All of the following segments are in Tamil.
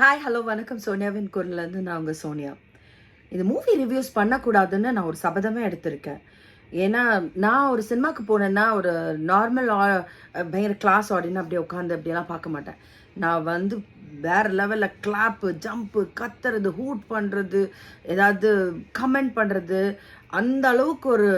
ஹாய் ஹலோ வணக்கம். சோனியாவின் குரல்லேருந்து நான் உங்கள் சோனியா. இந்த மூவி ரிவ்யூஸ் பண்ணக்கூடாதுன்னு நான் ஒரு சபதமே எடுத்திருக்கேன். ஏன்னா நான் ஒரு சினிமாக்கு போனேன்னா ஒரு நார்மல் பயங்கர கிளாஸ் ஆடின்னு அப்படியே உட்காந்து அப்படியெல்லாம் பார்க்க மாட்டேன். நான் வந்து வேற லெவலில் கிளாப்பு ஜம்ப்பு கத்துறது ஹூட் பண்ணுறது ஏதாவது கமெண்ட் பண்ணுறது அந்த அளவுக்கு ஒரு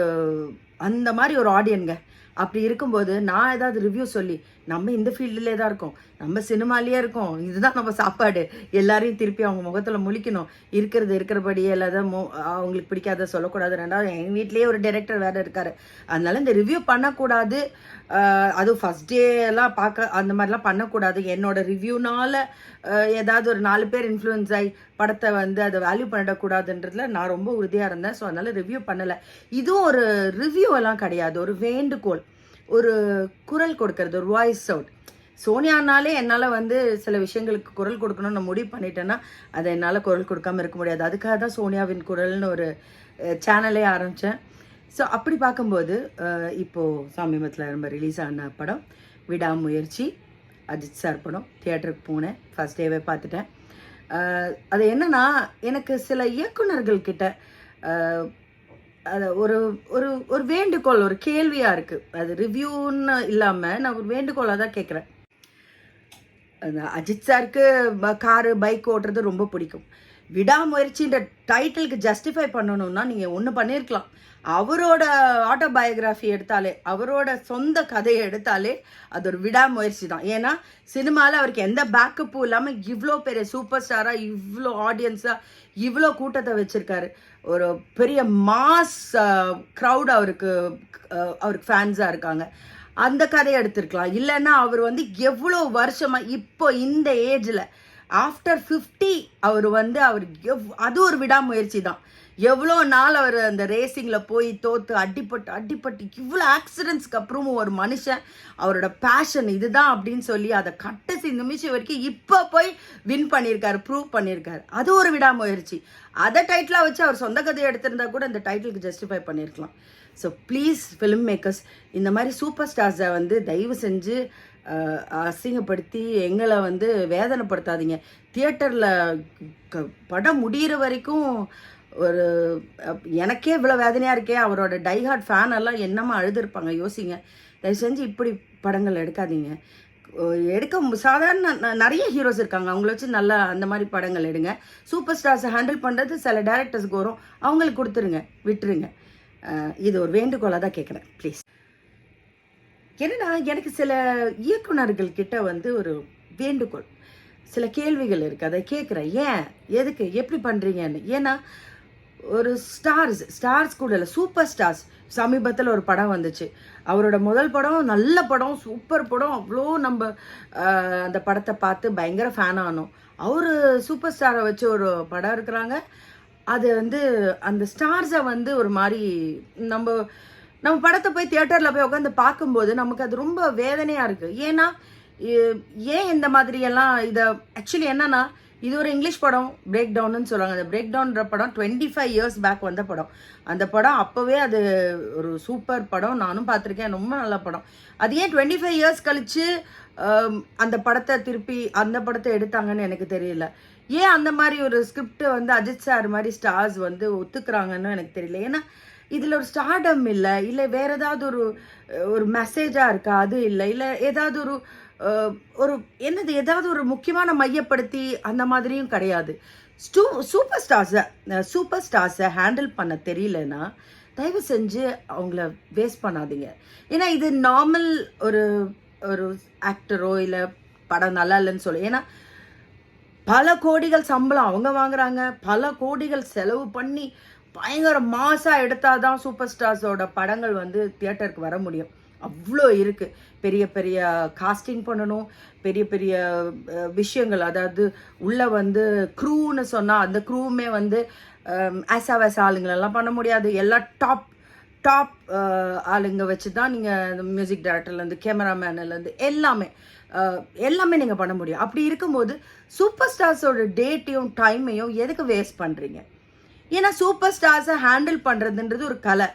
அந்த மாதிரி ஒரு ஆடியன்ங்க அப்படி இருக்கும்போது நான் ஏதாவது ரிவ்யூ சொல்லி நம்ம இந்த ஃபீல்டுலே தான் இருக்கோம். நம்ம சினிமாலேயே இருக்கோம். இதுதான் நம்ம சாப்பாடு. எல்லாரையும் திருப்பி அவங்க முகத்தில் முழிக்கணும். இருக்கிறது இருக்கிறபடியே இல்லாத மோ அவங்களுக்கு பிடிக்காத சொல்லக்கூடாது. ரெண்டாவது எங்கள் வீட்லேயே ஒரு டைரக்டர் வேறு இருக்காரு. அதனால இந்த ரிவ்யூ பண்ணக்கூடாது. அதுவும் ஃபஸ்ட் டே எல்லாம் பார்க்க அந்த மாதிரிலாம் பண்ணக்கூடாது. என்னோட ரிவ்யூனால் ஏதாவது ஒரு நாலு பேர் இன்ஃப்ளூயன்ஸ் ஆகி படத்தை வந்து அதை வேல்யூ பண்ணிடக்கூடாதுன்றதுல நான் ரொம்ப உறுதியாக இருந்தேன். ஸோ அதனால் ரிவ்யூ பண்ணலை. இதுவும் ஒரு ரிவ்யூ எல்லாம் கிடையாது. ஒரு வேண்டுகோள். ஒரு குரல் கொடுக்கறது ஒரு வாய்ஸ் அவுட் சோனியானாலே என்னால் வந்து சில விஷயங்களுக்கு குரல் கொடுக்கணும்னு நான் முடிவு பண்ணிட்டேன்னா அதை என்னால் குரல் கொடுக்காம இருக்க முடியாது. அதுக்காக தான் சோனியாவின் குரல்னு ஒரு சேனலே ஆரம்பித்தேன் ஸோ அப்படி பார்க்கும்போது இப்போது சமீபத்தில் ரொம்ப ரிலீஸ் ஆன படம் விடாமுயற்சி அஜித் சார் படம் தியேட்டருக்கு போனேன் ஃபஸ்ட் டேவே பார்த்துட்டேன். அது என்னன்னா எனக்கு சில இயக்குநர்கள்கிட்ட அது ஒரு ஒரு ஒரு வேண்டுகோள் ஒரு கேள்வியாக இருக்குது அது ரிவ்யூன்னு இல்லாமல் நான் ஒரு வேண்டுகோளாக தான் கேட்குறேன் அஜித் சாருக்கு காரு பைக் ஓட்டுறது ரொம்ப பிடிக்கும். விடாமுயற்சின்ற டைட்டிலுக்கு ஜஸ்டிஃபை பண்ணணும்னா நீங்கள் ஒன்று பண்ணியிருக்கலாம் அவரோட ஆட்டோபயோகிராஃபி எடுத்தாலே அவரோட சொந்த கதையை எடுத்தாலே அது ஒரு விடாமுயற்சி தான். ஏன்னா சினிமாவில் அவருக்கு எந்த பேக்கப்பும் இல்லாமல் இவ்வளோ பெரிய சூப்பர் ஸ்டாராக இவ்வளோ ஆடியன்ஸாக இவ்வளோ கூட்டத்தை வச்சுருக்காரு. ஒரு பெரிய மாஸ் க்ரௌட் அவருக்கு அவருக்கு ஃபேன்ஸாக இருக்காங்க. அந்த கதையை எடுத்திருக்கலாம். இல்லைன்னா அவர் வந்து எவ்வளோ வருஷமாக இப்போ இந்த ஏஜில் ஆஃப்டர் ஃபிஃப்டி அவர் வந்து அவர் எவ் அது ஒரு விடாமுயற்சி தான். எவ்வளோ நாள் அவர் அந்த ரேசிங்கில் போய் தோற்று அடிப்பட்டு அடிப்பட்டு இவ்வளோ ஆக்சிடென்ட்ஸ்க்கு அப்புறமும் ஒரு மனுஷன் அவரோட பேஷன் இதுதான் அப்படின்னு சொல்லி அதை கட்டசி நிமிஷம் வரைக்கும் இப்போ போய் வின் பண்ணியிருக்காரு ப்ரூவ் பண்ணியிருக்காரு. அது ஒரு விடாமுயற்சி. அதை டைட்டிலாக வச்சு அவர் சொந்த கதையை எடுத்திருந்தா கூட இந்த டைட்டிலுக்கு ஜஸ்டிஃபை பண்ணியிருக்கலாம். ஸோ ப்ளீஸ் ஃபிலிம் மேக்கர்ஸ் இந்த மாதிரி சூப்பர் ஸ்டார்ஸை வந்து தயவு செஞ்சு அசிங்கப்படுத்தி எங்களை வந்து வேதனைப்படுத்தாதீங்க. தியேட்டரில் படம் முடிகிற வரைக்கும் ஒரு எனக்கே இவ்வளோ வேதனையாக இருக்கே அவரோட டைஹார்ட் ஃபேன் எல்லாம் என்னமா அழுதுருப்பாங்க யோசிங்க. தயவு செஞ்சு இப்படி படங்கள் எடுக்காதீங்க. எடுக்க மு- சாதாரண நிறைய ஹீரோஸ் இருக்காங்க. அவங்கள வச்சு நல்லா அந்த மாதிரி படங்கள் எடுங்க. சூப்பர் ஸ்டார்ஸை ஹேண்டில் பண்ணுறது சில டேரக்டர்ஸ்க்கு வரும். அவங்களுக்கு கொடுத்துருங்க விட்டுருங்க. இது ஒரு வேண்டுகோளாக தான் கேட்குறேன் ப்ளீஸ் என்னன்னா எனக்கு சில இயக்குனர்கள் கிட்ட வந்து ஒரு வேண்டுகோள். சில கேள்விகள் இருக்குது அதை கேட்குறேன் ஏன்? எதுக்கு? எப்படி பண்ணுறீங்கன்னு ஏன்னா ஒரு ஸ்டார்ஸ் ஸ்டார்ஸ் கூட இல்லை சூப்பர் ஸ்டார்ஸ் சமீபத்தில் ஒரு படம் வந்துச்சு. அவரோட முதல் படம் நல்ல படம் சூப்பர் படம். அவ்வளோ நம்ம அந்த படத்தை பார்த்து பயங்கர ஃபேன் ஆனோம். அவர் சூப்பர் ஸ்டாரை வச்சு ஒரு படம் இருக்கிறாங்க அது வந்து அந்த ஸ்டார்ஸை வந்து ஒரு மாதிரி நம்ம நம்ம படத்தை போய் தியேட்டரில் போய் உட்காந்து பார்க்கும்போது நமக்கு அது ரொம்ப வேதனையாக இருக்குது ஏன்னா ஏன் இந்த மாதிரியெல்லாம் இதை ஆக்சுவலி என்னன்னா இது ஒரு இங்கிலீஷ் படம் பிரேக் டவுன்னு சொல்லுவாங்க. அந்த பிரேக் டவுன்ற படம் டுவெண்ட்டி ஃபைவ் இயர்ஸ் பேக் வந்த படம். அந்த படம் அப்போவே அது ஒரு சூப்பர் படம். நானும் பார்த்துருக்கேன். ரொம்ப நல்ல படம். அது ஏன் டுவெண்ட்டி ஃபைவ் இயர்ஸ் கழித்து அந்த படத்தை திருப்பி அந்த படத்தை எடுத்தாங்கன்னு எனக்கு தெரியல. ஏன் அந்த மாதிரி ஒரு ஸ்கிரிப்டை வந்து அஜித் சார் மாதிரி ஸ்டார்ஸ் வந்து ஒத்துக்கிறாங்கன்னு எனக்கு தெரியல. ஏன்னா இதில் ஒரு ஸ்டார்டம் இல்லை. இல்லை வேறு ஏதாவது ஒரு ஒரு மெசேஜாக இருக்கா? அது இல்லை. இல்லை ஏதாவது ஒரு ஒரு என்னது ஏதாவது ஒரு முக்கியமான மையப்படுத்தி அந்த மாதிரியும் கிடையாது. ஸ்டூ சூப்பர் ஸ்டார்ஸை சூப்பர் ஸ்டார்ஸை ஹேண்டில் பண்ண தெரியலன்னா தயவு செஞ்சு அவங்கள வேஸ்ட் பண்ணாதீங்க. ஏன்னா இது நார்மல் ஒரு ஒரு ஆக்டரோ இல்லை படம் நல்லா இல்லைன்னு சொல்லு. ஏன்னா பல கோடிகள் சம்பளம் அவங்க வாங்குறாங்க. பல கோடிகள் செலவு பண்ணி பயங்கர எடுத்தால் தான் சூப்பர் ஸ்டார்ஸோட படங்கள் வந்து தியேட்டருக்கு வர முடியும். அவ்வளோ இருக்குது பெரிய பெரிய காஸ்டிங் பண்ணணும். பெரிய பெரிய விஷயங்கள். அதாவது உள்ளே வந்து க்ரூன்னு சொன்னால் அந்த க்ரூவுமே வந்து ஆசா வேசா ஆளுங்களெல்லாம் பண்ண முடியாது. எல்லாம் டாப் டாப் ஆளுங்க வச்சு தான் நீங்கள் மியூசிக் டைரக்டர்லேருந்து கேமராமேன்லேருந்து எல்லாமே எல்லாமே நீங்கள் பண்ண முடியும். அப்படி இருக்கும்போது சூப்பர் ஸ்டார்ஸோட டேட்டையும் டைமையும் எதுக்கு வேஸ்ட் பண்ணுறீங்க ஏன்னா சூப்பர் ஸ்டார்ஸை ஹேண்டில் பண்ணுறதுன்றது ஒரு கலை.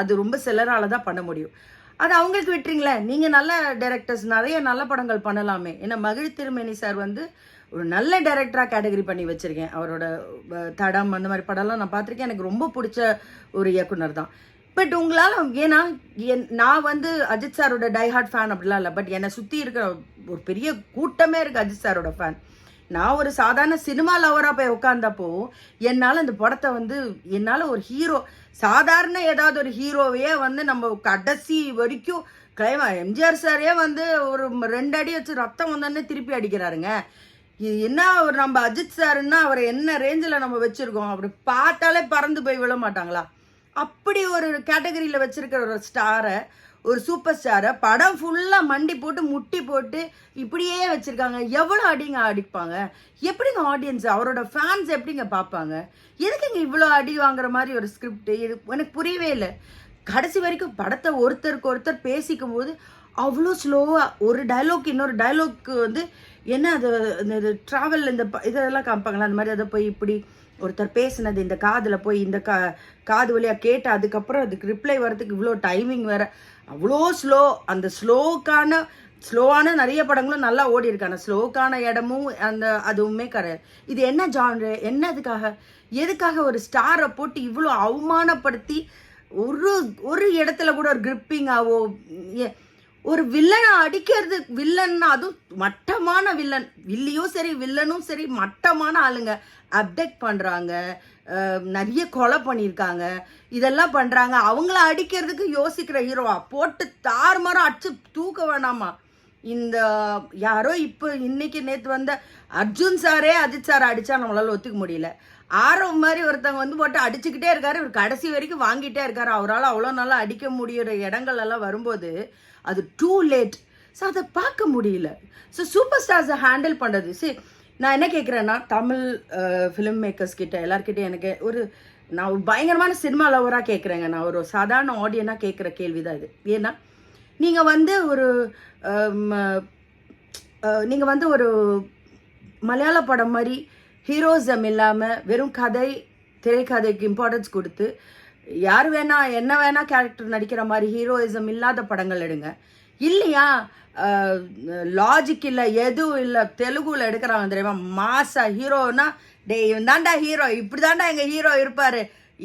அது ரொம்ப சிலரால் தான் பண்ண முடியும். அது அவங்களுக்கு விட்டுறீங்களே. நீங்கள் நல்ல டேரக்டர்ஸ் நிறைய நல்ல படங்கள் பண்ணலாமே. ஏன்னா மகிழ் திருமேனி சார் வந்து ஒரு நல்ல டேரக்டராக கேட்டகரி பண்ணி வச்சுருக்கேன். அவரோட தடம் அந்த மாதிரி படம்லாம் நான் பார்த்துருக்கேன். எனக்கு ரொம்ப பிடிச்ச ஒரு இயக்குனர் தான். பட் உங்களால் ஏன்னா என் நான் வந்து அஜித் சாரோட டைஹார்ட் ஃபேன் அப்படிலாம் இல்லை. பட் என்னை சுற்றி இருக்கிற ஒரு பெரிய கூட்டமே இருக்குது அஜித் சாரோட ஃபேன் நான் ஒரு சாதாரண சினிமா லவராக போய் உட்காந்தப்போ என்னால் அந்த படத்தை வந்து என்னால் ஒரு ஹீரோ சாதாரண ஏதாவது ஒரு ஹீரோவையே வந்து நம்ம கடைசி வரைக்கும் கிளைமா எம்ஜிஆர் சாரே வந்து ஒரு ரெண்டு அடி வச்சு ரத்தம் வந்தோடனே திருப்பி அடிக்கிறாருங்க. என்ன அவர் நம்ம அஜித் சாருன்னா அவரை என்ன ரேஞ்சில் நம்ம வச்சுருக்கோம்? அப்படி பார்த்தாலே பறந்து போய் விழ மாட்டாங்களா? அப்படி ஒரு கேட்டகரியில் வச்சுருக்கிற ஒரு ஸ்டாரை ஒரு சூப்பர் ஸ்டாரை படம் ஃபுல்லாக மண்டி போட்டு முட்டி போட்டு இப்படியே வச்சுருக்காங்க. எவ்வளோ அடிங்க அடிப்பாங்க? எப்படிங்க ஆடியன்ஸ் அவரோட ஃபேன்ஸ் எப்படிங்க பார்ப்பாங்க? எதுக்குங்க இவ்வளோ அடி வாங்குற மாதிரி ஒரு ஸ்கிரிப்ட் இது எனக்கு புரியவே இல்லை. கடைசி வரைக்கும் படத்தை ஒருத்தருக்கு ஒருத்தர் பேசிக்கும் போது அவ்வளோ ஸ்லோவாக ஒரு டைலாக் இன்னொரு டைலாக்கு வந்து என்ன அது இந்த ட்ராவல் இந்த ப- இதெல்லாம் காமிப்பாங்களா? அந்த மாதிரி அதை போய் இப்படி ஒருத்தர் பேசினது இந்த காதில் போய் இந்த கா காது வழியாக கேட்டு அதுக்கப்புறம் அதுக்கு ரிப்ளை வர்றதுக்கு இவ்வளோ டைமிங் வேறு. அவ்வளோ ஸ்லோ அந்த ஸ்லோக்கான ஸ்லோவான நிறைய படங்களும் நல்லா ஓடி இருக்கு ஸ்லோக்கான இடமும் அந்த அதுவுமே கிடையாது இது என்ன ஜான்ரு? என்ன இதுக்காக? எதுக்காக ஒரு ஸ்டாரை போட்டு இவ்வளோ அவமானப்படுத்தி ஒரு ஒரு இடத்துல கூட ஒரு கிரிப்பிங்காவோ ஒரு வில்லனை அடிக்கிறது வில்லன்னா அதுவும் மட்டமான வில்லன். வில்லியும் சரி வில்லனும் சரி மட்டமான ஆளுங்க. அப்டெக்ட் பண்ணுறாங்க நிறைய கொலை பண்ணியிருக்காங்க. இதெல்லாம் பண்ணுறாங்க அவங்கள அடிக்கிறதுக்கு யோசிக்கிற ஹீரோவா போட்டு தாறுமாறம் அடிச்சு தூக்க வேணாமா? இந்த யாரோ இப்போ இன்னைக்கு நேற்று வந்த அர்ஜுன் சாரே அஜித் சார் அடித்தா நம்மளால ஒத்துக்க முடியல. ஆரம் மாதிரி ஒருத்தவங்க வந்து போட்டு அடிச்சுக்கிட்டே இருக்காரு. இவர் கடைசி வரைக்கும் வாங்கிட்டே இருக்காரு. அவரால் அவ்வளோ நல்லா அடிக்க முடியிற இடங்கள் எல்லாம் வரும்போது அது டூ லேட் ஸோ அதை பார்க்க முடியல. ஸோ சூப்பர் ஸ்டார்ஸை ஹேண்டில் பண்ணுறது சரி நான் என்ன கேட்குறேன்னா தமிழ் ஃபிலிம் மேக்கர்ஸ் கிட்ட எல்லார்கிட்டயும் எனக்கு ஒரு நான் பயங்கரமான சினிமா லவராக கேட்குறேங்க நான் ஒரு சாதாரண ஆடியனாக கேட்குற கேள்வி தான் இது. ஏன்னா நீங்கள் வந்து ஒரு நீங்கள் வந்து ஒரு மலையாள படம் மாதிரி ஹீரோசம் இல்லாமல் வெறும் கதை திரைக்கதைக்கு இம்பார்ட்டன்ஸ் கொடுத்து யார் வேணா என்ன வேணா கேரக்டர் நடிக்கிற மாதிரி ஹீரோயிசம் இல்லாத படங்கள் எடுங்க. இல்லையா? லாஜிக் இல்லை எதுவும் இல்லை தெலுங்குல எடுக்கிறாங்க தெரியுமா? மாசா ஹீரோனா டே இவன் தாண்டா ஹீரோ இப்படி தாண்டா எங்கள் ஹீரோ இருப்பார்.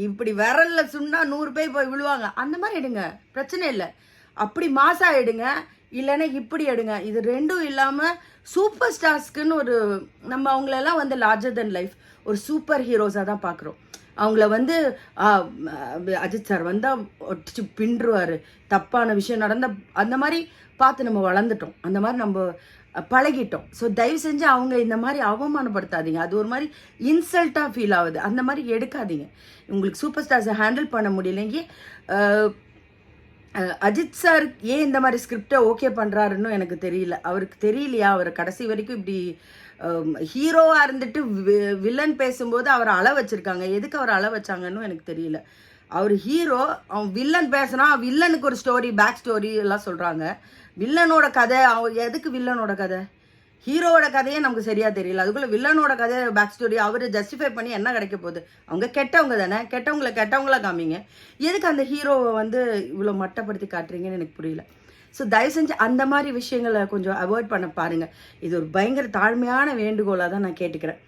இப்படி விரல்ல சுண்ணா நூறு பேர் போய் விழுவாங்க. அந்த மாதிரி எடுங்க. பிரச்சனை இல்லை. அப்படி மாசா எடுங்க. இல்லைன்னா இப்படி எடுங்க. இது ரெண்டும் இல்லாமல் சூப்பர் ஸ்டார்ஸ்க்குன்னு ஒரு நம்ம அவங்களெல்லாம் வந்து லார்ஜர் தென் லைஃப் ஒரு சூப்பர் ஹீரோஸாக தான் பார்க்குறோம் அவங்கள வந்து அஜித் சார் வந்தால் ஒட்டிச்சு பின்றுவார். தப்பான விஷயம் நடந்த அந்த மாதிரி பார்த்து நம்ம வளர்ந்துட்டோம். அந்த மாதிரி நம்ம பழகிட்டோம். ஸோ தயவு செஞ்சு அவங்க இந்த மாதிரி அவமானப்படுத்தாதீங்க. அது ஒரு மாதிரி இன்சல்ட்டாக ஃபீல் ஆகுது. அந்த மாதிரி எடுக்காதீங்க. உங்களுக்கு சூப்பர் ஸ்டார்ஸை ஹேண்டில் பண்ண முடியலைங்க. அஜித் சார் ஏன் இந்த மாதிரி ஸ்கிரிப்டை ஓகே பண்ணுறாருன்னு எனக்கு தெரியல. அவருக்கு தெரியலையா? அவர் கடைசி வரைக்கும் இப்படி ஹீரோவாக இருந்துட்டு வி- வில்லன் பேசும்போது அவரை அள வச்சுருக்காங்க. எதுக்கு அவர் அள வச்சாங்கன்னு எனக்கு தெரியல. அவர் ஹீரோ அவன் வில்லன் பேசுனா வில்லனுக்கு ஒரு ஸ்டோரி பேக் ஸ்டோரி எல்லாம் சொல்கிறாங்க வில்லனோட கதை அவன் எதுக்கு வில்லனோட கதை? ஹீரோவோட கதையே நமக்கு சரியா தெரியல. அதுக்குள்ள வில்லனோட கதையை பேக் ஸ்டோரி அவர் ஜஸ்டிஃபை பண்ணி என்ன கிடைக்க போகுது? அவங்க கெட்டவங்க தானே? கெட்டவங்கள கெட்டவங்களா காமிங்க. எதுக்கு அந்த ஹீரோவை வந்து இவ்வளோ மட்டப்படுத்தி காட்டுறீங்கன்னு எனக்கு புரியல. ஸோ தயவு செஞ்சு அந்த மாதிரி விஷயங்களை கொஞ்சம் அவாய்ட் பண்ண பாருங்கள் இது ஒரு பயங்கர தாழ்மையான வேண்டுகோளாக தான் நான் கேட்டுக்கிறேன்.